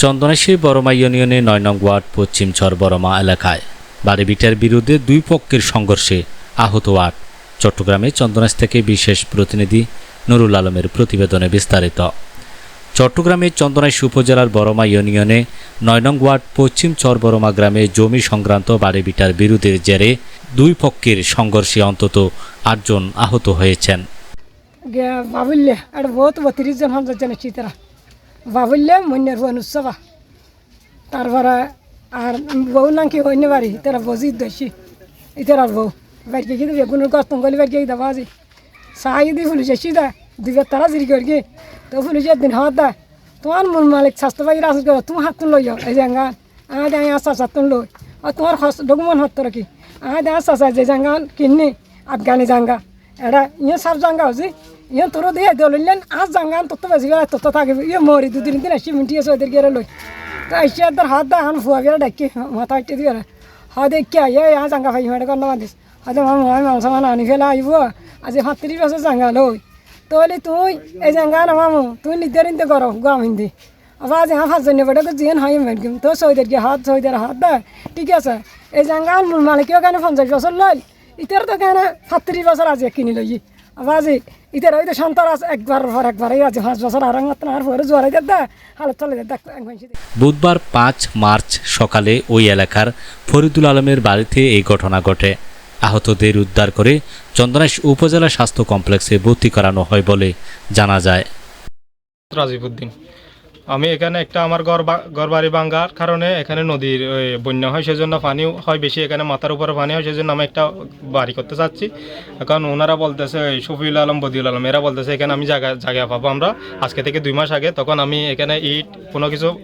চন্দনেশ্বরী বড়মা ইউনিয়নে নয় নং ওয়ার্ড পশ্চিম চর বড়মা এলাকায়। বাড়িবিটার বিরুদ্ধে দুই পক্ষের সংঘর্ষে আহত আট। চট্টগ্রামে চন্দনাশ থেকে বিশেষ প্রতিনিধি নুরুল আলমের প্রতিবেদনে বিস্তারিত। চট্টগ্রামে চন্দনাইশ উপজেলার বড়মা ইউনিয়নে নয় নং ওয়ার্ড পশ্চিম চর বড়মা গ্রামে জমি সংক্রান্ত বাড়িবিটার বিরোধের জেরে দুই পক্ষের সংঘর্ষে অন্তত আটজন আহত হয়েছেন। আর জন তারপরে আর বউ নাকি অন্য বাড়ি? তারা বজি দোষী ইতার বউ। বাড়িকে গিয়ে বেগুনের গস্তম গলি বাড়িকে গিয়ে দেওয়া আছে সাহাই দিয়ে ফুলিশ এসি দা দুবার তারা জিরি করি গে। তো ফুলিশ দিন হাত দা, তোমার মূল মালিক স্বাস্থ্য বাড়ি রাস করো তুমি হাত লই যাও। এই জাঙ্গান আহ দে আশা সাত তুল লই। আর তোমার ডকুমেন্ট হত রাখি আহ দে আশা সা যে জাঙ্গান কিন্নি, আফগানি জাঙ্গা। এটা ইয়ে সব জাঙ্গা হচ্ছে ইয়ে তোর দিয়ে দলিলেন আজ জাঙ্গান তত বেশি গেলে তত থাকবে। ইয়ে মরি, দুদিন দিন আসি মিন্টি আছে ওদের গেলে লই। তো এসে তোর হাত দা হান ফুয়া গেলে ডাকি মাথা ইটে দিয়ে হয় দেখি ইয়ে ইয়া জাঙ্গা ভাই মেরে কর নামাদিস হয়তো মামু মাংস মানে আনি ফেলে আইব আজি সাতত্রিশ বছর জাঙ্গা লই তাহলে তুই এই জাঙ্গা না মামু তুই নির্ধারিত করো গাম হিন্দি আবার আজ হ্যাঁ পাঁচজন বেটা জিয়ান হয় মেরগিম তো সৌদের গিয়ে হাত সৌদের হাত দা ঠিক আছে এই জাঙ্গা মূল মালিকেও কেন পঞ্চাশ বছর লয় ইতার তো কেন সাতত্রিশ বছর আজি কিনি লই আজি ইতার সন্তান একবার পর একবার এই আজি পাঁচ বছর আর আর পরে জোয়ারাই দা হালত চলে দেখ বুধবার পাঁচ মার্চ সকালে ওই এলাকার ফরিদুল আলমের বাড়িতে এই ঘটনা ঘটে। আহতদের উদ্ধার করে চন্দনাইশ উপজেলা স্বাস্থ্য কমপ্লেক্সে ভর্তি করানো হয় বলে জানা যায়। রাজিবুদ্দিন আমি এখানে একটা আমার ঘর বা- ঘর বাড়ি ভাঙ্গার কারণে এখানে নদীর বন্যা হয়, সেজন্য পানি হয় বেশি। এখানে মাথার উপরে পানি হয়, সেজন্য আমি একটা বাড়ি করতে চাচ্ছি। এখন ওনারা বলতেছে ওই শফিউল আলম, বদিউল আলম, এরা বলতেছে, এখানে আমি জায়গা জায়গা পাবো আমরা। আজকে থেকে দুই মাস আগে তখন আমি এখানে ইট, কোনো কিছু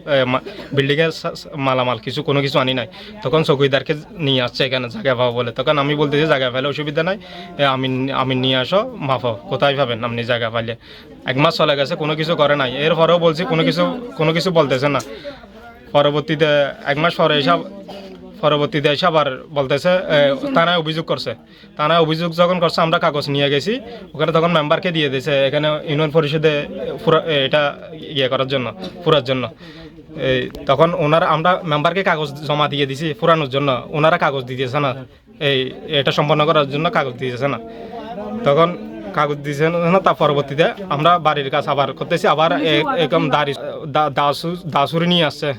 বিল্ডিংয়ের মালামাল কিছু, কোনো কিছু আনি নাই। তখন চৌকিদারকে নিয়ে আসছে এখানে জায়গা পাবো বলে। তখন আমি বলতেছি জায়গা পেলে অসুবিধা নাই। আমি আমি নিয়ে আসো, মাফো কোথায় পাবেন? আপনি জায়গা পাইলে। এক মাস চলে গেছে, কোনো কিছু করে নাই। এরপরেও বলছি, কোনো কিছু কোনো কিছু বলতেছে না। পরবর্তীতে এক মাস পরে এসব পরবর্তীতে এসে আবার বলতেছে থানায় অভিযোগ করছে। থানায় অভিযোগ যখন করছে, আমরা কাগজ নিয়ে গেছি। ওখানে তখন মেম্বারকে দিয়ে দিয়েছে, এখানে ইউনিয়ন পরিষদে পুরা এটা ইয়ে করার জন্য, পুরার জন্য। এই তখন ওনারা আমরা মেম্বারকে কাগজ জমা দিয়ে দিছি পুরানোর জন্য। ওনারা কাগজ দিয়েছে না। এই, এটা সম্পন্ন করার জন্য কাগজ দিয়েছে না। তখন কাগজ দিয়েছে না তার পরবর্তীতে আমরা বাড়ির কাজ আবার করতেছি, আবার এ- এরকম দাড়ি দাসু দাসুরি নিয়ে আসছে।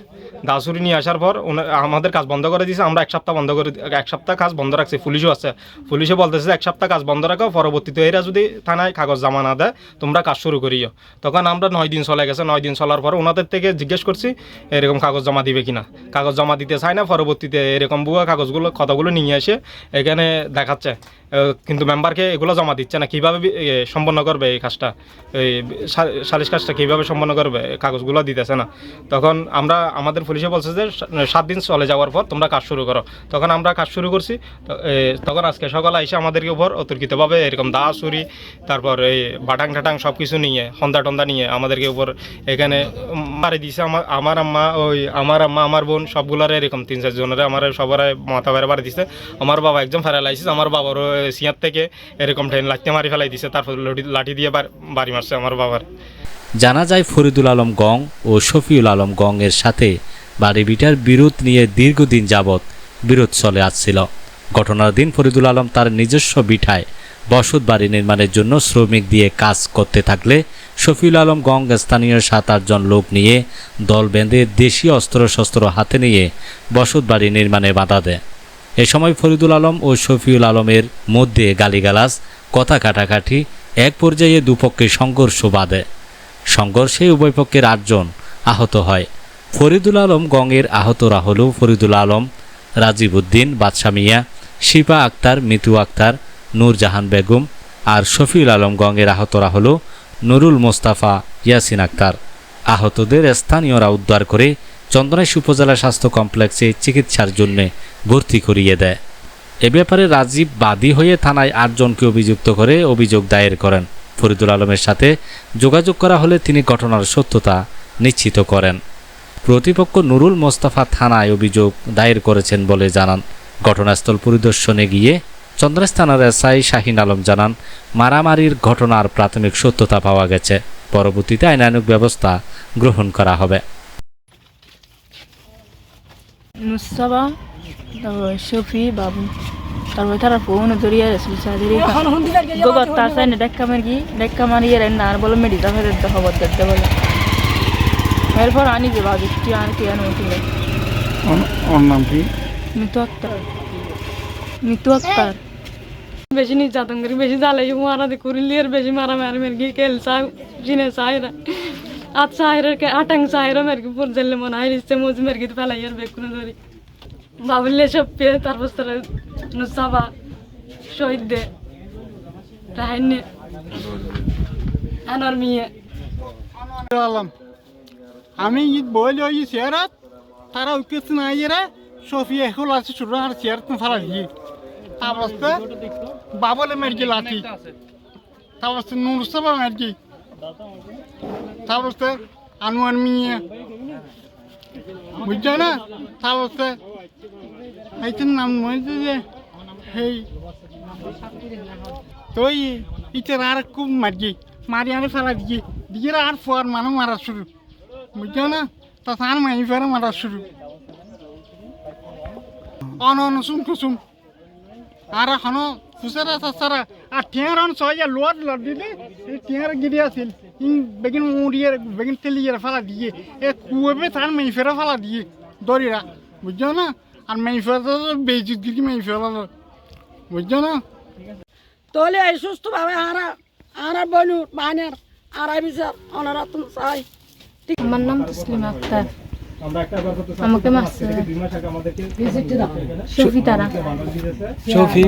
দাসুরি নিয়ে আসার পর আমাদের কাজ বন্ধ করে দিয়েছে, আমরা এক সপ্তাহ বন্ধ করে এক সপ্তাহ কাজ বন্ধ রাখছি, পুলিশও আছে। পুলিশে বলতেছে এক সপ্তাহ কাজ বন্ধ রাখো, পরবর্তীতে এরা যদি থানায় কাগজ জমা না দেয়, তোমরা কাজ শুরু করিও। তখন আমরা নয় দিন চলে গেছে, নয় দিন চলার পর ওনাদের থেকে জিজ্ঞেস করছি, এরকম কাগজ জমা দিবে কিনা? কাগজ জমা দিতে চায় না, পরবর্তীতে এরকম বুয়া কাগজগুলো কথাগুলো নিয়ে এসে এখানে দেখাচ্ছে। কিন্তু মেম্বারকে এগুলো জমা দিচ্ছে না। কীভাবে সম্পন্ন করবে এই কাজটা। এই সালিশ কাজটা কীভাবে সম্পন্ন করবে, কাগজগুলো দিতেছে না। তখন আমরা, আমাদের পুলিশে বলছে যে সাত দিন চলে যাওয়ার পর তোমরা কাজ শুরু করো। তখন আমরা কাজ শুরু করছি তখন আজকে সকালে এসে আমাদেরকে উপর অতর্কিতভাবে এরকম দা, ছুরি, তারপর এই বাটাং টাটাং সব কিছু নিয়ে হন্দা টন্দা নিয়ে আমাদেরকে উপর এখানে মারি দিছে আমার আমার আম্মা, ওই আমার আম্মা, আমার বোন, সবগুলারে এরকম, তিন চার জনের আমার সবার মাথা বেড়ে বাড়ি দিছে। আমার বাবা একদম ফেরালাইছিস আমার বাবারও সিয়ার থেকে এরকম ট্রেন লাঠি মারি ফেলাই দিছে, তারপর লাঠি দিয়ে বাড়ি মারছে আমার বাবার। জানা যায় ফরিদুল আলম গং ও শফিউল আলম গং এর সাথে বাড়িবিটার বিরোধ নিয়ে দীর্ঘদিন যাবৎ বিরোধ চলে আসছিল। ঘটনার দিন ফরিদুল আলম তার নিজস্ব বিঠায় বসত বাড়ি নির্মাণের জন্য শ্রমিক দিয়ে কাজ করতে থাকলে শফিউল আলম গং স্থানীয় সাত আটজন লোক নিয়ে দল বেঁধে দেশি অস্ত্রশস্ত্র হাতে নিয়ে বসত বাড়ি নির্মাণে বাধা দেয়। এ সময় ফরিদুল আলম ও শফিউল আলমের মধ্যে গালিগালাজ, কথা কাটাকাটি, এক পর্যায়ে দুপক্ষে সংঘর্ষ বাঁধে। সংঘর্ষে উভয় পক্ষের আটজন আহত হয়। ফরিদুল আলম গঙের আহতরা হল ফরিদুল আলম, রাজীব উদ্দিন বাদশা মিয়া, শিপা আক্তার, মিতু আক্তার নূরজাহান বেগম আর শফিউল আলম গঙের আহতরা হল নুরুল মোস্তাফা ইয়াসিন আক্তার। আহতদের স্থানীয়রা উদ্ধার করে চন্দনেশ উপজেলা স্বাস্থ্য কমপ্লেক্সে চিকিৎসার জন্য ভর্তি করিয়ে দেয়। এ ব্যাপারে রাজীব বাদী হয়ে থানায় আটজনকে অভিযুক্ত করে অভিযোগ দায়ের করেন। ফরিদুল আলমের সাথে যোগাযোগ করা হলে তিনি ঘটনার সত্যতা নিশ্চিত করেন। প্রতিপক্ষ নুরুল মোস্তাফা থানায় অভিযোগ দায়ের করেছেন বলে জানান। ঘটনাস্থল পরিদর্শনে গিয়ে চন্দ্রাস থানার এসআই শাহিন আলম জানান মারামারির ঘটনার প্রাথমিক সত্যতা পাওয়া গেছে। পরবর্তীতে আইনানুগ ব্যবস্থা গ্রহণ করা হবে। নুসাবা তারপর শফি বাবু তারপর তারা ফোন ধরিয়া রসুল সাদের এখন হুন্দি গাড়ি গিয়ে গোগত তার সাইনে ডেক্কা মারি ডেক্কা মারিয়ে রেন না আর বলো মেডিসা ফেরত খবর দিতে বলে। এরপর আনি যে ভাবি তুই আর তুই আনো তুলে ওর নাম কি? মিতু আক্তার। মিতু আক্তার। বেশি নির্যাতন করি, বেশি জ্বালাই মারা দি করিলি আর বেশি মারা মারি মেরগি কেল চা জিনে চাহিরা আত চাহিরের কে, আটাং চাহিরা মেরগি পুর জেলে মনে হয় ইচ্ছে মজ মেরগি ফেলাই আর বেকুনে ধরি। বাবুল্লে সব পেয়ে তারপর তারা নুসাবা শহীদ দে, রাহাইনে মিয়ে। আমি ঈদ বই লই চেয়ারত তারা উইকেট নাই রে সফিয়া এখন আছে ছোট আর চেয়ার তো ফালা দিয়ে তারপরে বাবলে মেরকি লাঠি। তারপরে নুর সবা মেরকি তারপরে আনোয়ার মিয়া। বুঝছ না? তারপরে এইটার নাম মনে যে সেই তো ইটার আর খুব মারকি মারি আরে ফেলা দিয়ে দিয়ে আর ফোয়ার মানুষ মারা শুরু। বুঝছ না? তা তার মাই ফেরা মারা শুরু। অন অন সুম কুসুম আর এখন ফুসারা সাসারা আর টিয়ার অন সহজে লোয়ার লড় দিলে এই টিয়ার গিরি আছিল। ইন বেগিন মুড়িয়ে বেগিন তেলিয়ে ফেলা দিয়ে এ কুয়েবে তার মাই ফেরা ফেলা দিয়ে দরিরা বুঝছ না? আর মাই ফেরা তো বেজিত গিরি মাই ফেরা বুঝছ না? তাহলে এই সুস্থভাবে আরা আরা বলু বানের আড়াই বিচার ওনারা তুমি চাই। আমার নাম তসলিমা আক্তার। আমাকে মারছে সফি তারা। শফি।